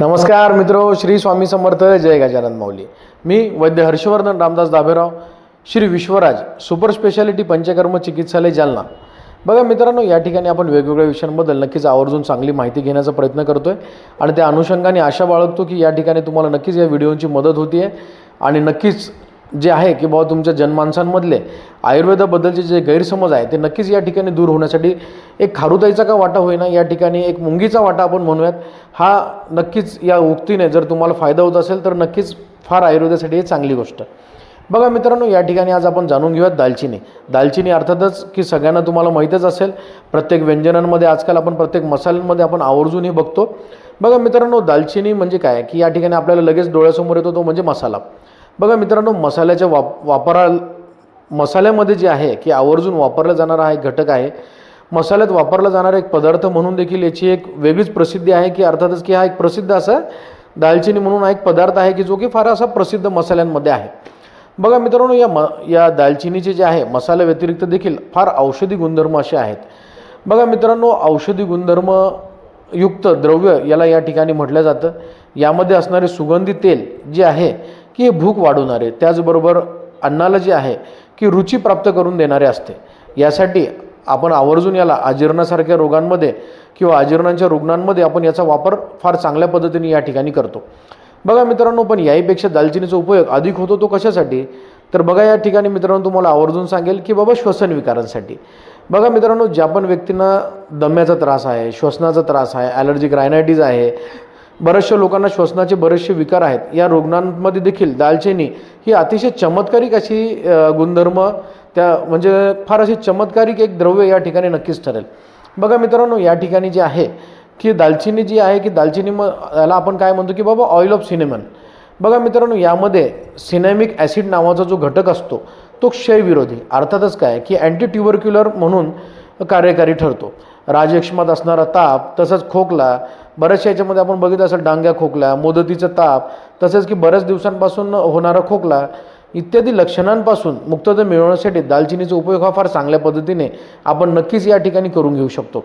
नमस्कार मित्रो श्री स्वामी समर्थ जय गजानन माऊली. मी वैद्य हर्षवर्धन रामदास दाभेराव श्री विश्वराज सुपर स्पेशालिटी पंचकर्म चिकित्सालय जालना. बघा मित्रांनो या ठिकाणी आपण वेगवेगळ्या विषयांबद्दल नक्कीच आवर्जून चांगली माहिती घेण्याचा प्रयत्न करतो आहे आणि त्या अनुषंगाने आशा बाळगतो की या ठिकाणी तुम्हाला नक्कीच या व्हिडिओची मदत होती आहे आणि नक्कीच जे आहे की बाबा तुमच्या जनमानसांमधले आयुर्वेदाबद्दलचे जे गैरसमज आहे ते नक्कीच या ठिकाणी दूर होण्यासाठी एक खारुताईचा का वाटा होईना या ठिकाणी एक मुंगीचा वाटा आपण म्हणूयात हा नक्कीच या उक्तीने जर तुम्हाला फायदा होत असेल तर नक्कीच फार आयुर्वेदासाठी ही चांगली गोष्ट. बघा मित्रांनो या ठिकाणी आज आपण जाणून घेऊयात दालचिनी. दालचिनी अर्थातच की सगळ्यांना तुम्हाला माहीतच असेल प्रत्येक व्यंजनांमध्ये आजकाल आपण प्रत्येक मसाल्यांमध्ये आपण आवर्जून हे बघतो. बघा मित्रांनो दालचिनी म्हणजे काय? की या ठिकाणी आपल्याला लगेच डोळ्यासमोर येतो तो म्हणजे मसाला. बघा मित्रांनो मसाल्याच्या वाप वापरा मसाल्यामध्ये जे आहे की आवर्जून वापरला जाणारा हा एक घटक आहे. मसाल्यात वापरला जाणारा एक पदार्थ म्हणून देखील याची एक वेगळीच प्रसिद्धी आहे की अर्थातच की हा एक प्रसिद्ध असा दालचिनी म्हणून हा एक पदार्थ आहे की जो की फार असा प्रसिद्ध मसाल्यांमध्ये आहे. बघा मित्रांनो या म या दालचिनीचे जे आहे मसाल्या व्यतिरिक्त देखील फार औषधी गुणधर्म असे आहेत. बघा मित्रांनो औषधी गुणधर्म युक्त द्रव्य याला या ठिकाणी म्हटलं जातं. यामध्ये असणारे सुगंधी तेल जे आहे की हे भूक वाढवणारे त्याचबरोबर अन्नाला जे आहे की रुची प्राप्त करून देणारे असते. यासाठी आपण आवर्जून याला आजीर्णासारख्या रोगांमध्ये किंवा अजीर्णांच्या रुग्णांमध्ये आपण याचा वापर फार चांगल्या पद्धतीने या ठिकाणी करतो. बघा मित्रांनो पण याहीपेक्षा दालचिनीचा उपयोग अधिक होतो तो कशासाठी? तर बघा या ठिकाणी मित्रांनो तुम्हाला आवर्जून सांगेल की बाबा श्वसन विकारांसाठी बघा मित्रांनो ज्या पण व्यक्तींना दम्याचा त्रास आहे श्वसनाचा त्रास आहे ॲलर्जिक रायनायटीज आहे बऱ्याचशा लोकांना श्वसनाचे बरेचसे विकार आहेत. या रुग्णांमध्ये देखील दालचिनी ही अतिशय चमत्कारिक अशी गुणधर्म त्या म्हणजे फार अशी चमत्कारिक एक द्रव्य या ठिकाणी नक्कीच ठरेल. बघा मित्रांनो या ठिकाणी जे आहे की दालचिनी जी आहे की दालचिनी म याला आपण काय म्हणतो की बाबा ऑइल ऑफ सिनेमन बघा मित्रांनो यामध्ये सिनेमिक ॲसिड नावाचा जो घटक असतो तो क्षयविरोधी अर्थातच काय? की अँटी ट्युबरक्युलर म्हणून कार्यकारी ठरतो. राजयक्ष्मात असणारा ताप तसंच खोकला बऱ्याचशा याच्यामध्ये आपण बघितलं असेल डांग्या खोकला मुदतीचा ताप तसेच की बऱ्याच दिवसांपासून होणारा खोकला इत्यादी लक्षणांपासून मुक्तता मिळवण्यासाठी दालचिनीचा उपयोग हा फार चांगल्या पद्धतीने आपण नक्कीच या ठिकाणी करून घेऊ शकतो.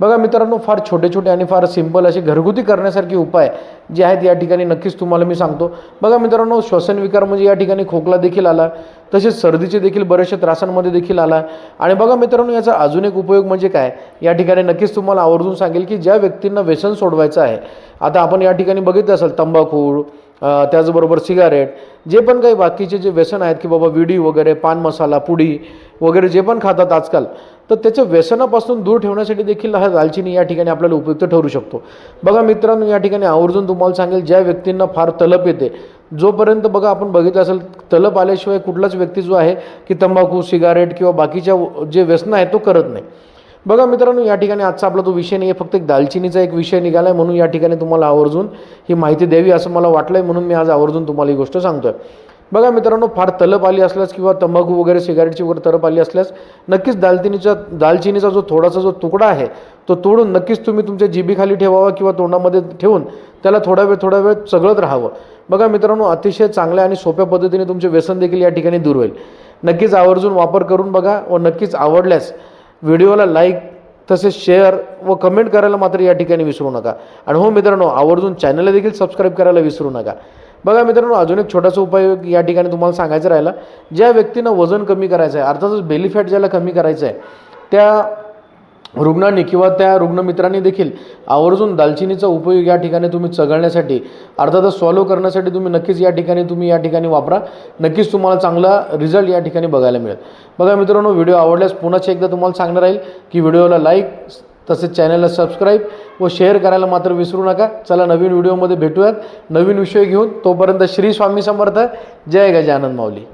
बघा मित्रांनो फार छोटे छोटे आणि फार सिंपल असे घरगुती करण्यासारखे उपाय जे आहेत या ठिकाणी नक्कीच तुम्हाला मी सांगतो. बघा मित्रांनो श्वसन विकार म्हणजे या ठिकाणी खोकला देखील आला तसेच सर्दीचे देखील बरेचसे त्रासांमध्ये देखील आला. आणि बघा मित्रांनो याचा अजून एक उपयोग म्हणजे काय? या ठिकाणी नक्कीच तुम्हाला आवर्जून सांगेल की ज्या व्यक्तींना व्यसन सोडवायचं आहे आता आपण या ठिकाणी बघितलं असेल तंबाखू त्याचबरोबर सिगारेट जे पण काही बाकीचे जे व्यसन आहेत की बाबा विडी वगैरे पान मसाला पुडी वगैरे जे पण खातात आजकाल तर त्याच्या व्यसनापासून दूर ठेवण्यासाठी देखील हा दालचिनी या ठिकाणी आपल्याला उपयुक्त ठरू शकतो. बघा मित्रांनो या ठिकाणी आवर्जून तुम्हाला सांगेल ज्या व्यक्तींना फार तलप येते जोपर्यंत बघा आपण बघितलं असेल तलप आल्याशिवाय कुठलाच व्यक्ती जो आहे की तंबाखू सिगारेट किंवा बाकीच्या जे व्यसन आहे तो करत नाही. बघा मित्रांनो या ठिकाणी आजचा आपला तो विषय नाही आहे फक्त एक दालचिनीचा एक विषय निघाला आहे म्हणून या ठिकाणी तुम्हाला आवर्जून ही माहिती द्यावी असं मला वाटलं आहे म्हणून मी आज आवर्जून तुम्हाला ही गोष्ट सांगतो आहे बघा मित्रांनो फार तलप आली असल्यास किंवा तंबाखू वगैरे सिगारेटची वगैरे तलप आली असल्यास नक्कीच दालचिनीचा दालचिनीचा जो थोडासा जो तुकडा आहे तो तोडून नक्कीच तुम्ही तुमच्या जिभीखाली ठेवावा किंवा तोंडामध्ये ठेवून त्याला थोडा वेळ थोडा वेळ चगळत राहावं. बघा मित्रांनो अतिशय चांगल्या आणि सोप्या पद्धतीने तुमचे व्यसन देखील या ठिकाणी दूर होईल. नक्कीच आवर्जून वापर करून बघा व नक्कीच आवडल्यास व्हिडिओला लाईक तसेच शेअर व कमेंट करायला मात्र या ठिकाणी विसरू नका. आणि हो मित्रांनो आवर्जून चॅनलला देखील सबस्क्राईब करायला विसरू नका. बघा मित्रांनो अजून एक छोटासा उपाय या ठिकाणी तुम्हाला सांगायचं राहिला. ज्या व्यक्तींना वजन कमी करायचं आहे अर्थातच बेली फॅट ज्याला कमी करायचं आहे त्या रुग्णांनी किंवा त्या रुग्णमित्रांनी देखील आवर्जून दालचिनीचा उपयोग या ठिकाणी तुम्ही चघळण्यासाठी अर्थातच सॉलो करण्यासाठी तुम्ही नक्कीच या ठिकाणी तुम्ही या ठिकाणी वापरा. नक्कीच तुम्हाला चांगला रिझल्ट या ठिकाणी बघायला मिळेल. बघा मित्रांनो व्हिडिओ आवडल्यास पुन्हा एकदा तुम्हाला सांगणार राहील की व्हिडिओला लाईक तसेच चॅनलला सबस्क्राईब व शेअर करायला मात्र विसरू नका. चला नवीन व्हिडिओमध्ये भेटूयात. नवीन विषय घेऊन तोपर्यंत श्री स्वामी समर्थ. जय गजानन माऊली.